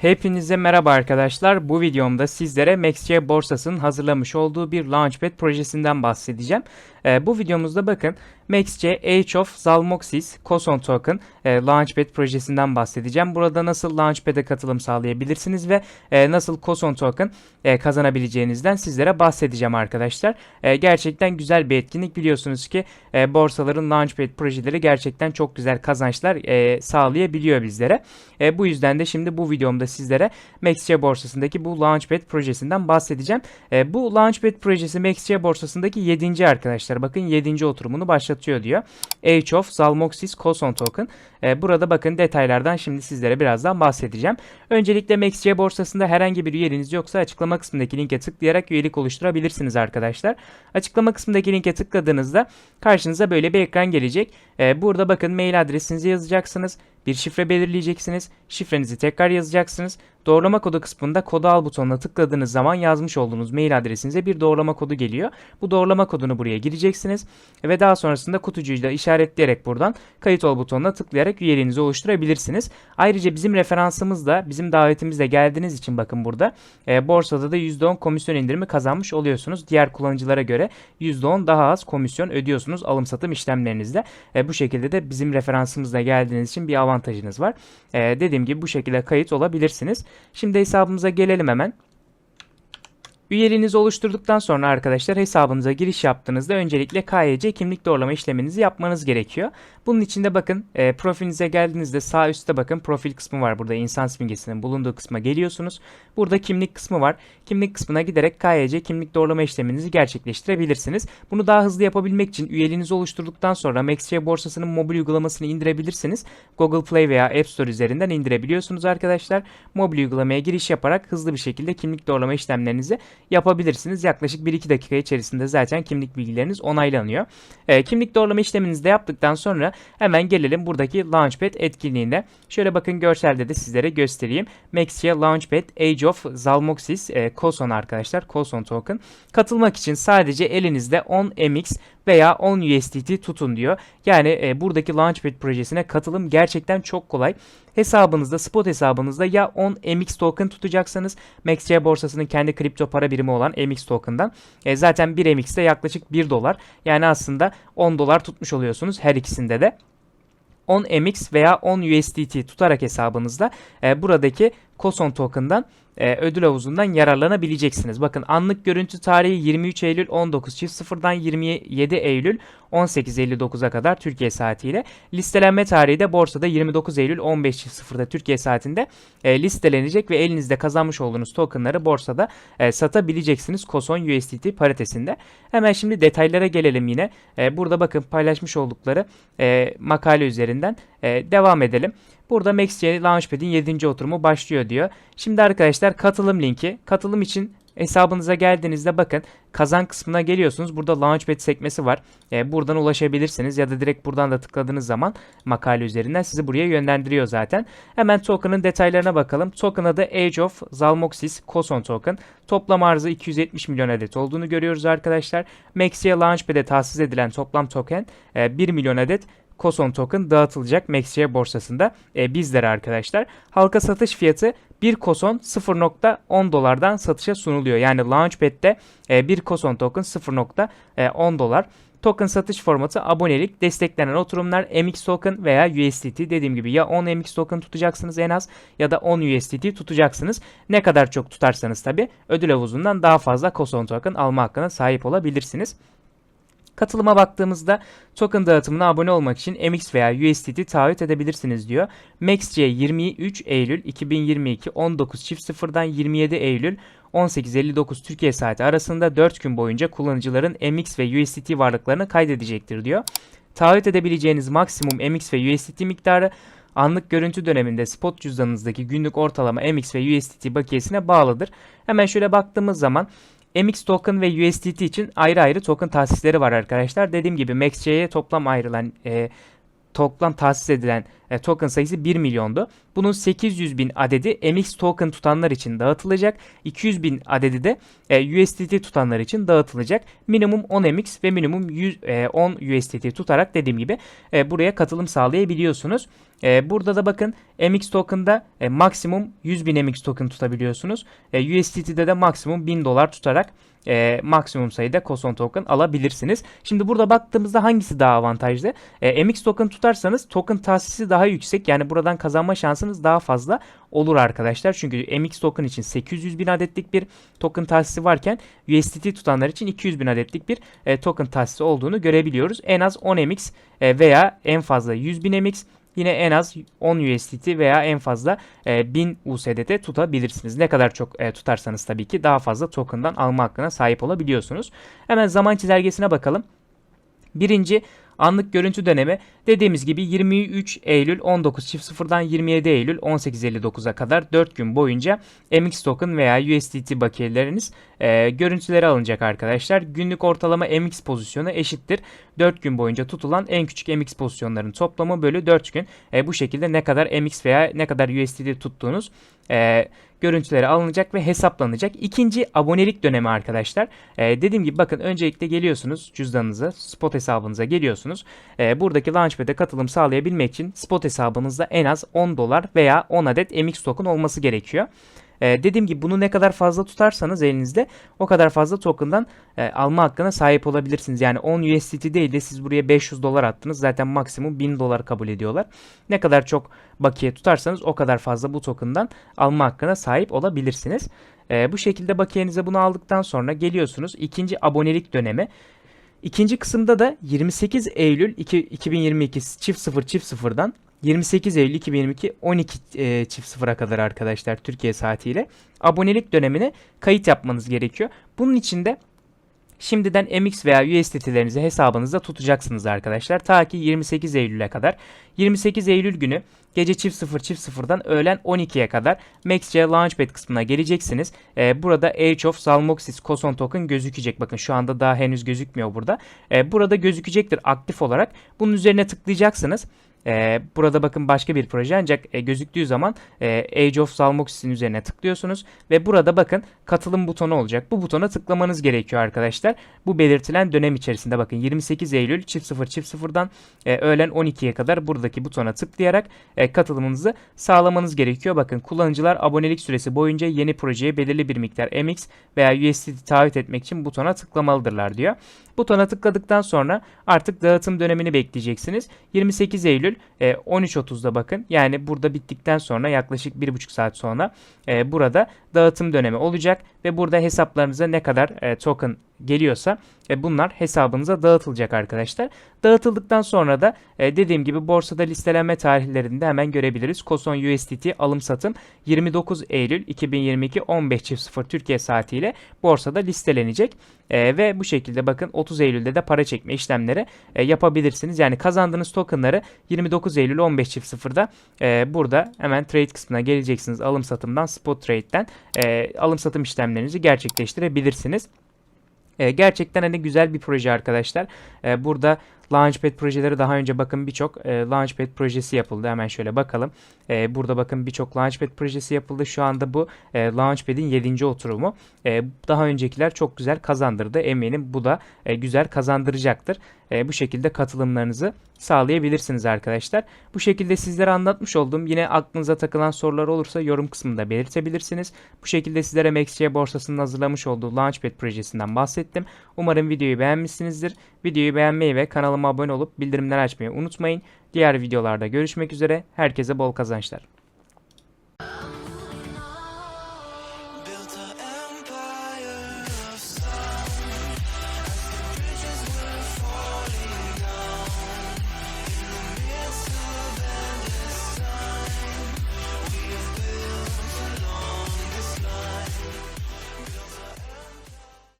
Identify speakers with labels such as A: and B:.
A: Hepinize merhaba arkadaşlar. Bu videomda sizlere MaxC borsasının hazırlamış olduğu bir Launchpad projesinden bahsedeceğim. Ee, bu videomuzda bakın MaxC Age of Zalmoxis Coson Token e, Launchpad projesinden bahsedeceğim. Burada nasıl Launchpad'e katılım sağlayabilirsiniz ve e, nasıl Coson Token e, kazanabileceğinizden sizlere bahsedeceğim arkadaşlar. E, gerçekten güzel bir etkinlik. Biliyorsunuz ki e, borsaların Launchpad projeleri gerçekten çok güzel kazançlar e, sağlayabiliyor bizlere. E, bu yüzden de şimdi bu videomda sizlere MaxC borsasındaki bu Launchpad projesinden bahsedeceğim. E, bu Launchpad projesi MaxC borsasındaki 7. arkadaşlar. Bakın 7. oturumunu başlatıyor diyor. Age of Zalmoxis Coson Token. E, burada bakın detaylardan şimdi sizlere birazdan bahsedeceğim. Öncelikle MaxC borsasında herhangi bir üyeliğiniz yoksa açıklama kısmındaki linke tıklayarak üyelik oluşturabilirsiniz arkadaşlar. Açıklama kısmındaki linke tıkladığınızda karşınıza böyle bir ekran gelecek. E, burada bakın mail adresinizi yazacaksınız. Bir şifre belirleyeceksiniz. Şifrenizi tekrar yazacaksınız. Doğrulama kodu kısmında kodu al butonuna tıkladığınız zaman yazmış olduğunuz mail adresinize bir doğrulama kodu geliyor. Bu doğrulama kodunu buraya gireceksiniz ve daha sonrasında kutucuyu da işaretleyerek buradan kayıt ol butonuna tıklayarak üyeliğinizi oluşturabilirsiniz. Ayrıca bizim referansımız da bizim davetimizle geldiğiniz için bakın burada e, borsada da %10 komisyon indirimi kazanmış oluyorsunuz. Diğer kullanıcılara göre %10 daha az komisyon ödüyorsunuz alım satım işlemlerinizde. E, bu şekilde de bizim referansımızla geldiğiniz için bir avantajınız var. E, dediğim gibi bu şekilde kayıt olabilirsiniz. Şimdi hesabımıza gelelim hemen. Üyeliğinizi oluşturduktan sonra arkadaşlar hesabınıza giriş yaptığınızda öncelikle KYC kimlik doğrulama işleminizi yapmanız gerekiyor. Bunun için de bakın e, profilinize geldiğinizde sağ üstte bakın profil kısmı var. Burada insan simgesinin bulunduğu kısma geliyorsunuz. Burada kimlik kısmı var. Kimlik kısmına giderek KYC kimlik doğrulama işleminizi gerçekleştirebilirsiniz. Bunu daha hızlı yapabilmek için üyeliğinizi oluşturduktan sonra MaxC borsasının mobil uygulamasını indirebilirsiniz. Google Play veya App Store üzerinden indirebiliyorsunuz arkadaşlar. Mobil uygulamaya giriş yaparak hızlı bir şekilde kimlik doğrulama işlemlerinizi yapabilirsiniz. Yaklaşık 1-2 dakika içerisinde zaten kimlik bilgileriniz onaylanıyor. E, kimlik doğrulama işleminizi de yaptıktan sonra hemen gelelim buradaki Launchpad etkinliğine. Şöyle bakın görselde de sizlere göstereyim. Maxia Launchpad Age of Zalmoxis e, Coson arkadaşlar. Coson token. Katılmak için sadece elinizde 10 MX veya 10 USDT tutun diyor. Yani e, buradaki Launchpad projesine katılım gerçekten çok kolay. Hesabınızda, spot hesabınızda ya 10 MX token tutacaksınız. MaxC borsasının kendi kripto para birimi olan MX token'dan. E, zaten 1 MX de yaklaşık 1 dolar. Yani aslında 10 dolar tutmuş oluyorsunuz her ikisinde de. 10 MX veya 10 USDT tutarak hesabınızda e, buradaki Coson token'dan e, ödül havuzundan yararlanabileceksiniz. Bakın anlık görüntü tarihi 23 Eylül 19 çift sıfırdan 27 Eylül 18.59'a kadar Türkiye saatiyle. Listelenme tarihi de borsada 29 Eylül 15.00'da Türkiye saatinde e, listelenecek ve elinizde kazanmış olduğunuz tokenları borsada e, satabileceksiniz Coson USDT paritesinde. Hemen şimdi detaylara gelelim yine. E, burada bakın paylaşmış oldukları e, makale üzerinden e, devam edelim. Burada MaxC Launchpad'in 7. oturumu başlıyor diyor. Şimdi arkadaşlar katılım linki. Katılım için hesabınıza geldiğinizde bakın kazan kısmına geliyorsunuz. Burada Launchpad sekmesi var. E, buradan ulaşabilirsiniz ya da direkt buradan da tıkladığınız zaman makale üzerinden sizi buraya yönlendiriyor zaten. Hemen token'ın detaylarına bakalım. Token adı Age of Zalmoxis Coson Token. Toplam arzı 270 milyon adet olduğunu görüyoruz arkadaşlar. Maxia Launchpad'e tahsis edilen toplam token e, 1 milyon adet Coson Token dağıtılacak MaxC borsasında e, bizlere arkadaşlar. Halka satış fiyatı 1 Coson 0.10 dolardan satışa sunuluyor. Yani Launchpad'de e, 1 Coson Token 0.10 dolar. Token satış formatı abonelik, desteklenen oturumlar, MX token veya USDT dediğim gibi ya 10 MX token tutacaksınız en az ya da 10 USDT tutacaksınız. Ne kadar çok tutarsanız tabi ödül havuzundan daha fazla Coson token alma hakkına sahip olabilirsiniz. Katılıma baktığımızda token dağıtımına abone olmak için MX veya USDT taahhüt edebilirsiniz diyor. MaxC 23 Eylül 2022 19 çift sıfırdan 27 Eylül 18.59 Türkiye saati arasında 4 gün boyunca kullanıcıların MX ve USDT varlıklarını kaydedecektir diyor. Taahhüt edebileceğiniz maksimum MX ve USDT miktarı anlık görüntü döneminde spot cüzdanınızdaki günlük ortalama MX ve USDT bakiyesine bağlıdır. Hemen şöyle baktığımız zaman MX token ve USDT için ayrı ayrı token tahsisleri var arkadaşlar. Dediğim gibi MaxC'ye toplam ayrılan e, toplam tahsis edilen e, token sayısı 1 milyondu. Bunun 800 bin adedi MX token tutanlar için dağıtılacak. 200 bin adedi de e, USDT tutanlar için dağıtılacak. Minimum 10 MX ve minimum 100, e, 10 USDT tutarak dediğim gibi e, buraya katılım sağlayabiliyorsunuz. E, burada da bakın MX token'da e, maksimum 100 bin MX token tutabiliyorsunuz. E, USDT'de de maksimum 1000 dolar tutarak e, maksimum sayıda Koson token alabilirsiniz. Şimdi burada baktığımızda hangisi daha avantajlı? E, MX token tutarsanız token tahsisi daha yüksek. Yani buradan kazanma şansınız daha fazla olur arkadaşlar. Çünkü MX token için 800 bin adetlik bir token tahsisi varken USDT tutanlar için 200 bin adetlik bir e, token tahsisi olduğunu görebiliyoruz. En az 10 MX e, veya en fazla 100 bin MX yine en az 10 USDT veya en fazla e, 1000 USDT tutabilirsiniz. Ne kadar çok e, tutarsanız tabii ki daha fazla token'dan alma hakkına sahip olabiliyorsunuz. Hemen zaman çizelgesine bakalım. Birinci anlık görüntü dönemi dediğimiz gibi 23 Eylül 19.00'dan 27 Eylül 18.59'a kadar 4 gün boyunca MX token veya USDT bakiyeleriniz e, görüntüleri alınacak arkadaşlar. Günlük ortalama MX pozisyonu eşittir. 4 gün boyunca tutulan en küçük MX pozisyonların toplamı bölü 4 gün. E, bu şekilde ne kadar MX veya ne kadar USDT tuttuğunuz e, görüntüleri alınacak ve hesaplanacak. İkinci abonelik dönemi arkadaşlar. E, dediğim gibi bakın öncelikle geliyorsunuz cüzdanınıza, spot hesabınıza geliyorsunuz. E, buradaki Launchpad'e katılım sağlayabilmek için spot hesabınızda en az 10 dolar veya 10 adet MX token olması gerekiyor. Ee, dediğim gibi bunu ne kadar fazla tutarsanız elinizde o kadar fazla token'dan e, alma hakkına sahip olabilirsiniz. Yani 10 USDT değil de siz buraya 500 dolar attınız. Zaten maksimum 1000 dolar kabul ediyorlar. Ne kadar çok bakiye tutarsanız o kadar fazla bu token'dan alma hakkına sahip olabilirsiniz. E, bu şekilde bakiyenize bunu aldıktan sonra geliyorsunuz ikinci abonelik dönemi. İkinci kısımda da 28 Eylül 2, 2022 çift 0 çift 0'dan 28 Eylül 2022 12 e, çift sıfıra kadar arkadaşlar Türkiye saatiyle abonelik dönemine kayıt yapmanız gerekiyor. Bunun için de şimdiden MX veya USDT'lerinizi hesabınızda tutacaksınız arkadaşlar. Ta ki 28 Eylül'e kadar. 28 Eylül günü gece çift 0 çift 0'dan öğlen 12'ye kadar MaxC Launchpad kısmına geleceksiniz. Ee, burada Age of Zalmoxis Koson Token gözükecek. Bakın şu anda daha henüz gözükmüyor burada. Ee, burada gözükecektir aktif olarak. Bunun üzerine tıklayacaksınız. Ee, burada bakın başka bir proje ancak e, gözüktüğü zaman e, Age of Salmoxis'in üzerine tıklıyorsunuz ve burada bakın katılım butonu olacak. Bu butona tıklamanız gerekiyor arkadaşlar. Bu belirtilen dönem içerisinde bakın 28 Eylül çift 0 çift 0'dan e, öğlen 12'ye kadar buradaki butona tıklayarak katılımınızı sağlamanız gerekiyor. Bakın kullanıcılar abonelik süresi boyunca yeni projeye belirli bir miktar MX veya USDT taahhüt etmek için butona tıklamalıdırlar diyor. Butona tıkladıktan sonra artık dağıtım dönemini bekleyeceksiniz. 28 Eylül e, 13.30'da bakın. Yani burada bittikten sonra yaklaşık 1,5 saat sonra e, burada dağıtım dönemi olacak ve burada hesaplarınıza ne kadar e, token geliyorsa e, bunlar hesabınıza dağıtılacak arkadaşlar. Dağıtıldıktan sonra da e, dediğim gibi borsada listelenme tarihlerinde hemen görebiliriz. Koson USDT alım satım 29 Eylül 2022 15.00 Türkiye saatiyle borsada listelenecek. E, ve bu şekilde bakın 30 Eylül'de de para çekme işlemleri e, yapabilirsiniz. Yani kazandığınız tokenları 29 Eylül 15.00'da e, burada hemen trade kısmına geleceksiniz. Alım satımdan spot trade'den e, alım satım işlemlerinizi gerçekleştirebilirsiniz. E, gerçekten hani güzel bir proje arkadaşlar. E, burada Launchpad projeleri daha önce bakın birçok e, Launchpad projesi yapıldı. Hemen şöyle bakalım. E, burada bakın birçok Launchpad projesi yapıldı. Şu anda bu e, Launchpad'in 7. oturumu. Daha öncekiler çok güzel kazandırdı. Eminim bu da e, güzel kazandıracaktır. E, bu şekilde katılımlarınızı sağlayabilirsiniz arkadaşlar. Bu şekilde sizlere anlatmış olduğum yine aklınıza takılan sorular olursa yorum kısmında belirtebilirsiniz. Bu şekilde sizlere MaxC borsasının hazırlamış olduğu Launchpad projesinden bahsettim. Umarım videoyu beğenmişsinizdir. Videoyu beğenmeyi ve kanalıma abone olup bildirimleri açmayı unutmayın. Diğer videolarda görüşmek üzere. Herkese bol kazançlar.